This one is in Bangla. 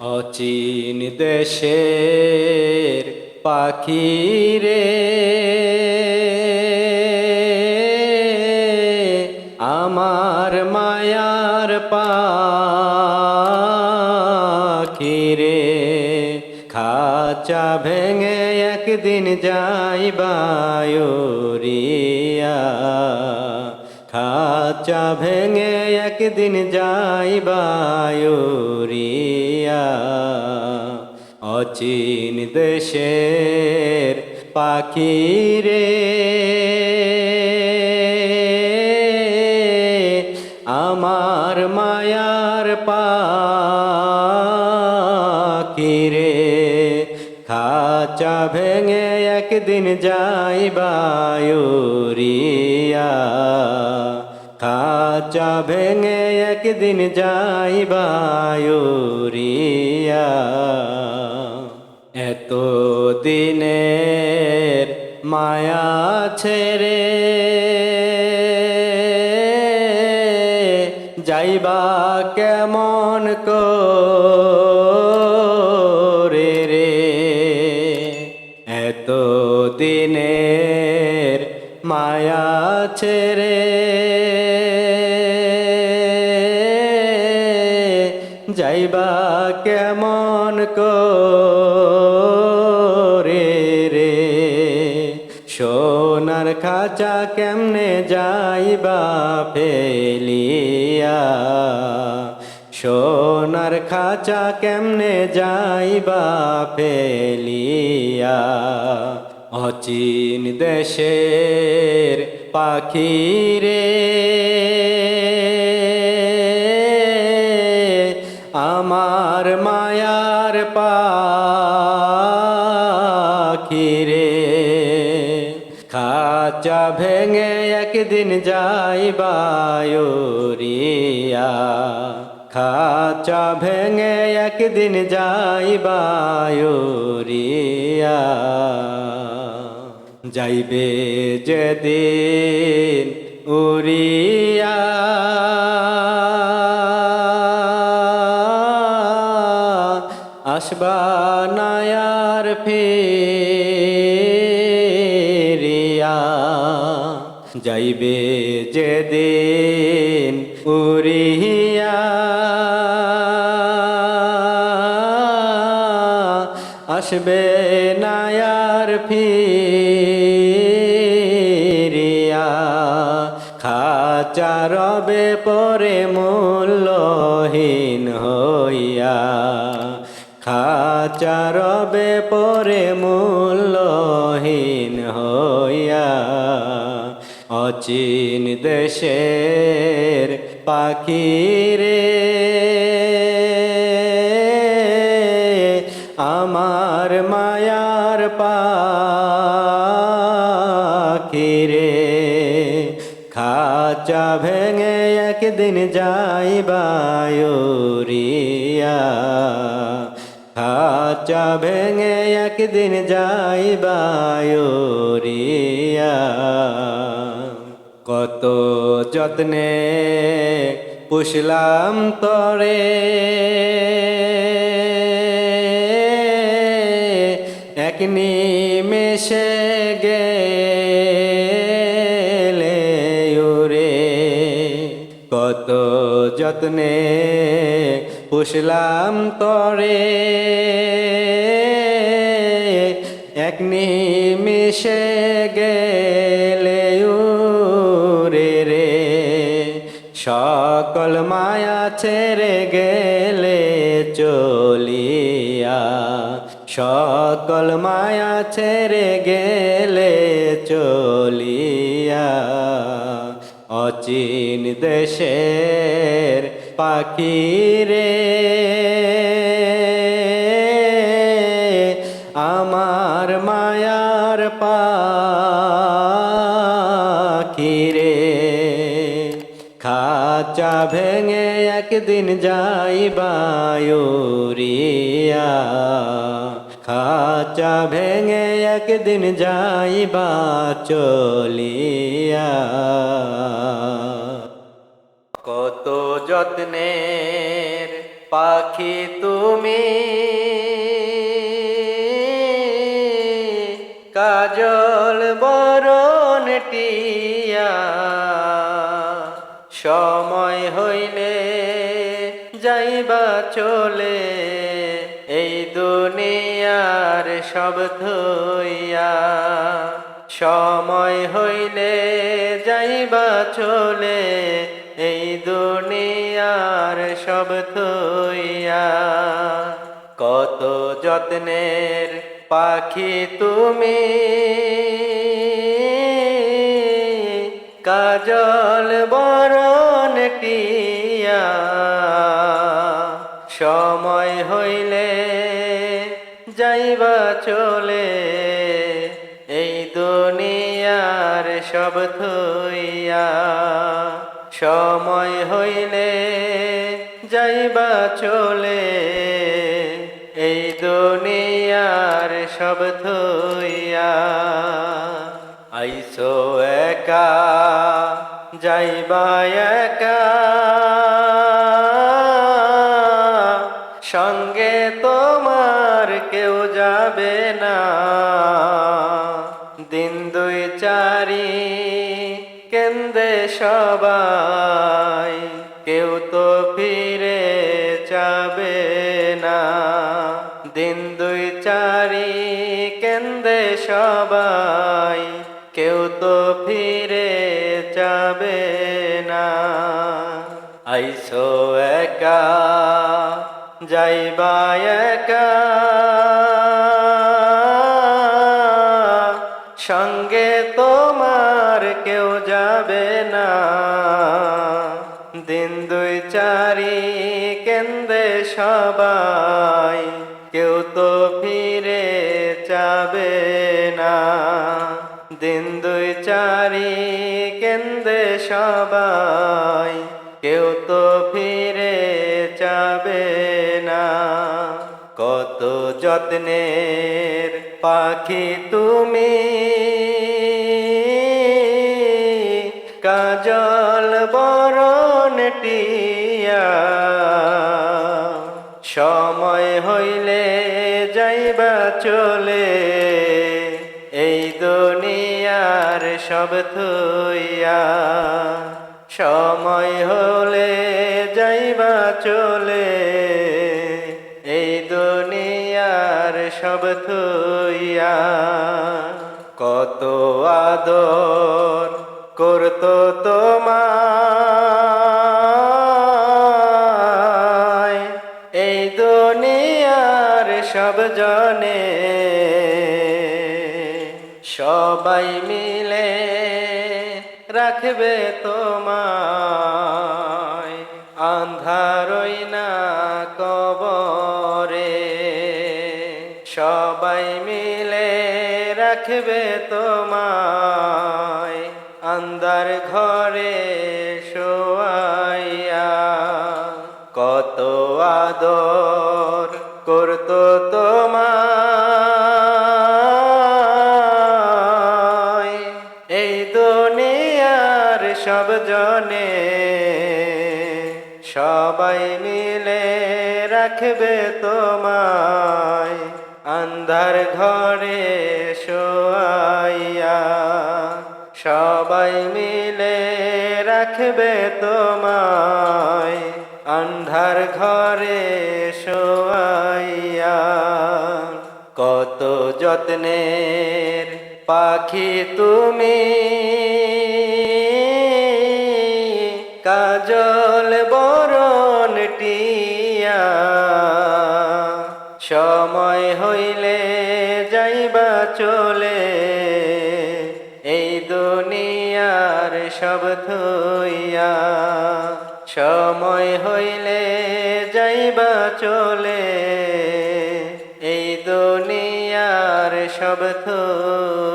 অচিন দেশের পাখি রে। আমার মায়ার পাখি রে খাঁচা ভেঙে একদিন যাই বায়ুরিয়া খাঁচা ভেঙে একদিন যাই বায়ুরিয়া। অচিন দেশের পাখি রে আমার মায়ার পাখি রে খাঁচা ভেঙে একদিন যাই বায়ুরিয়া। খাঁচা ভেঙে একদিন যাই বায়ুরিয়া এত দিনের মায়া ছেড়ে যাইবা কেমন করে রে? এত দিনের মায়া ছেড়ে যাইবা কেমন করে রে? সোনার খাঁচা কেমনে যাইবা ফেলিয়া? সোনার খাঁচা কেমনে যাইবা ফেলিয়া? অচিন দেশের পাখি খাঁচা ভেঙে একদিন যাই বায়ুরিয়া। খাঁচা ভেঙে একদিন যাই বায়ুরিয়া। যাইবে যেদিন উড়িয়া। আসবা যাইবে যেদিন উড়িয়া। আসবে নায়ার ফিরিয়া। খাচা রবে পরে মূল্যহীন হইয়া। খাচা রবে পরে মূল্যহীন হইয়া। অচিন দেশের পাখি রে আমার মায়ার পাখি রে খাঁচা ভেঙে একদিন যাই বায়ুরিয়া খাঁচা ভেঙে একদিন যাই বায়ুরিয়া কত যত্নে পুষলাম তরে এক নিমেষে গেলে উরে কত যত্নে পুষলাম তরে এক নিমিষে গেলে সকল মায়া ছেড়ে গেলে চলিয়া। সকল মায়া ছেড়ে গেলে চলিয়া। অচিন দেশের পাখি রে, আমার মায়ার পাখি। খাঁচা ভেঙে একদিন যাই বায়ুরিয়া। খাঁচা ভেঙে একদিন যাই বা চলিয়া কত যত্নের পাখি তুমি। কাজল বরণ টিয়া চলে এই দুনিয়ার সব ধুইয়া সময় হইলে যাইবা চলে, এই দুনিয়ার সব থইয়া কত যত্নের পাখি তুমি, কাজল বরণ টিয়া সময় হইলে যাইবা চলে, এই দুনিয়ার সব থইয়া। সময় হইলে যাইবা চলে, এই দুনিয়ার সব থইয়া। আইসো একা, যাইবা একা। দিন দুই চারি, কেন্দে সবাই। কেউ তো ফিরে যাবে না। দিন দুই চারি, কেন্দে সবাই। কেউ তো ফিরে যাবে না। আইসো একা, যাইবা একা। দিন দুই, চারি কেন্দে সবাই। কেউ তো ফিরে যাবে না। দিন দুই, চারি কেন্দে সবাই। কেউ তো ফিরে যাবে না। কত যত্নের পাখি তুমি। কাজল টিয়া সময় হইলে যাইবা চলে। এই দুনিয়ার সব থইয়া সময় হলে যাইবা চলে। এই দুনিয়ার সব থইয়া কত আদর করতো তোমায় সবাই মিলে রাখবে তোমায়। আন্ধারই না কবরে। সবাই মিলে রাখবে তোমায়। আন্দার ঘরে শোয়াইয়া কত আদর রাখবে তোমায়, আন্ধার ঘরে শোয়াইয়া। সবাই মিলে রাখবে তোমায়, আন্ধার ঘরে শোয়াইয়া। কত যত্নের পাখি তুমি, কাজল বরণ সব থইয়া সময় হইলে যাইবা চলে। এই দুনিয়ার সব থইয়া